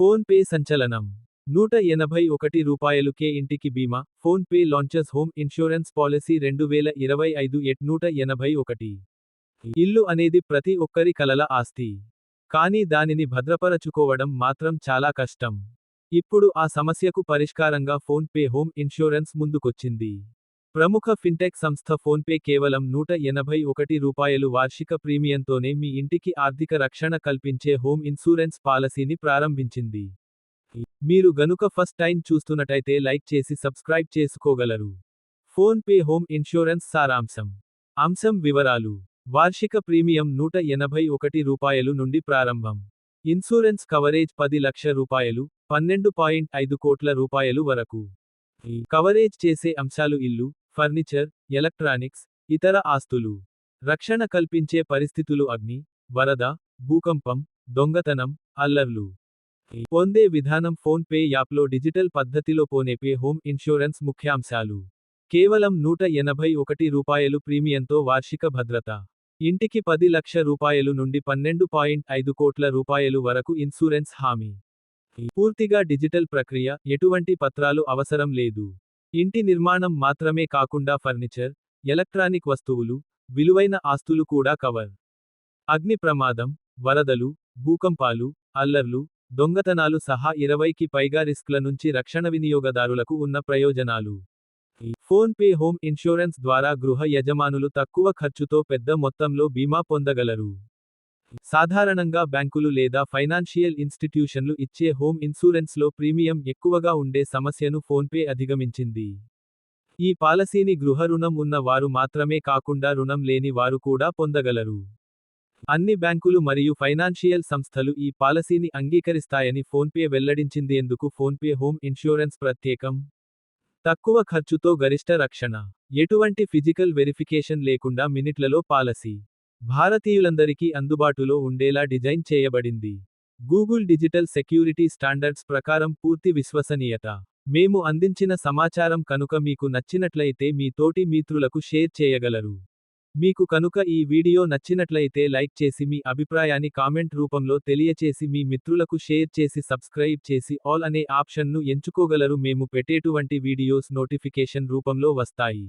Phone pay సంచలనం. నూట ఎనభై ఒకటి రూపాయలు కే ఇంటికి బీమా PhonePe launches home insurance policy రెండు వేల ఇరవై ఐదు ఎట్ నూట ఎనభై ఒకటి. ఇల్లు అనేది ప్రతి ఒక్కరి కలల ఆస్తి. కానీ దానిని భద్రపరచుకోవడం మాత్రం చాలా కష్టం. ఇప్పుడు ఆ సమస్యకు పరిష్కారంగా ఫోన్ పే హోమ్ ఇన్సూరెన్స్ ముందుకొచ్చింది. ప్రముఖ ఫిన్టెక్ సంస్థ ఫోన్పే కేవలం నూట ఎనభై ఒకటి రూపాయలు వార్షిక ప్రీమియంతోనే మీ ఇంటికి ఆర్థిక రక్షణ కల్పించే హోమ్ ఇన్సూరెన్స్ పాలసీని ప్రారంభించింది. మీరు గనుక ఫస్ట్ టైం చూస్తున్నట్టయితే లైక్ చేసి సబ్స్క్రైబ్ చేసుకోగలరు. ఫోన్ పే హోమ్ ఇన్సూరెన్స్ సారాంశం. అంశం వివరాలు. వార్షిక ప్రీమియం నూట ఎనభై ఒకటి రూపాయలు నుండి ప్రారంభం. ఇన్సూరెన్స్ కవరేజ్ పది లక్ష రూపాయలు పన్నెండు పాయింట్ ఐదు కోట్ల రూపాయలు వరకు. కవరేజ్ చేసే అంశాలు ఇల్లు ఫర్నిచర్ ఎలక్ట్రానిక్స్ ఇతర ఆస్తులు. రక్షణ కల్పించే పరిస్థితులు అగ్ని వరద భూకంపం దొంగతనం అల్లర్లు. పొందే విధానం ఫోన్ పే యాప్లో డిజిటల్ పద్ధతిలో పోనేపే హోమ్ ఇన్సూరెన్స్ ముఖ్యాంశాలు. కేవలం నూట ఎనభై ఒకటి రూపాయలు ప్రీమియంతో వార్షిక భద్రత. ఇంటికి పది లక్ష రూపాయలు నుండి పన్నెండు పాయింట్ ఐదు కోట్ల రూపాయలు వరకు ఇన్సూరెన్స్ హామీ. పూర్తిగా డిజిటల్ ప్రక్రియ ఎటువంటి పత్రాలు అవసరం లేదు. ఇంటి నిర్మాణం మాత్రమే కాకుండా ఫర్నిచర్ ఎలక్ట్రానిక్ వస్తువులు విలువైన ఆస్తులు కూడా కవర్. అగ్ని ప్రమాదం వరదలు భూకంపాలు అల్లర్లు దొంగతనాలు సహా ఇరవైకి పైగా రిస్క్ల నుంచి రక్షణ వినియోగదారులకు ఉన్న ప్రయోజనాలు. ఫోన్ పే హోమ్ ఇన్సూరెన్స్ ద్వారా గృహ యజమానులు తక్కువ ఖర్చుతో పెద్ద మొత్తంలో బీమా పొందగలరు. సాధారణంగా బ్యాంకులు లేదా ఫైనాన్షియల్ ఇన్స్టిట్యూషన్లు ఇచ్చే హోమ్ ఇన్సూరెన్స్లో ప్రీమియం ఎక్కువగా ఉండే సమస్యను ఫోన్పే అధిగమించింది. ఈ పాలసీని గృహ రుణం ఉన్న వారు మాత్రమే కాకుండా రుణం లేని వారు కూడా పొందగలరు. అన్ని బ్యాంకులు మరియు ఫైనాన్షియల్ సంస్థలు ఈ పాలసీని అంగీకరిస్తాయని ఫోన్పే వెల్లడించిందేందుకు ఫోన్పే హోమ్ ఇన్సూరెన్స్ ప్రత్యేకం. తక్కువ ఖర్చుతో గరిష్ట రక్షణ. ఎటువంటి ఫిజికల్ వెరిఫికేషన్ లేకుండా మినిట్లలో పాలసీ. భారతీయులందరికీ అందుబాటులో ఉండేలా డిజైన్ చేయబడింది. గూగుల్ డిజిటల్ సెక్యూరిటీ స్టాండర్డ్స్ ప్రకారం పూర్తి విశ్వసనీయత. మేము అందించిన సమాచారం కనుక మీకు నచ్చినట్లయితే మీ తోటి మిత్రులకు షేర్ చేయగలరు. మీకు కనుక ఈ వీడియో నచ్చినట్లయితే లైక్ చేసి మీ అభిప్రాయాన్ని కామెంట్ రూపంలో తెలియచేసి మీ మిత్రులకు షేర్ చేసి సబ్స్క్రైబ్ చేసి ఆల్ అనే ఆప్షన్ను ఎంచుకోగలరు. మేము పెట్టేటువంటి వీడియోస్ నోటిఫికేషన్ రూపంలో వస్తాయి.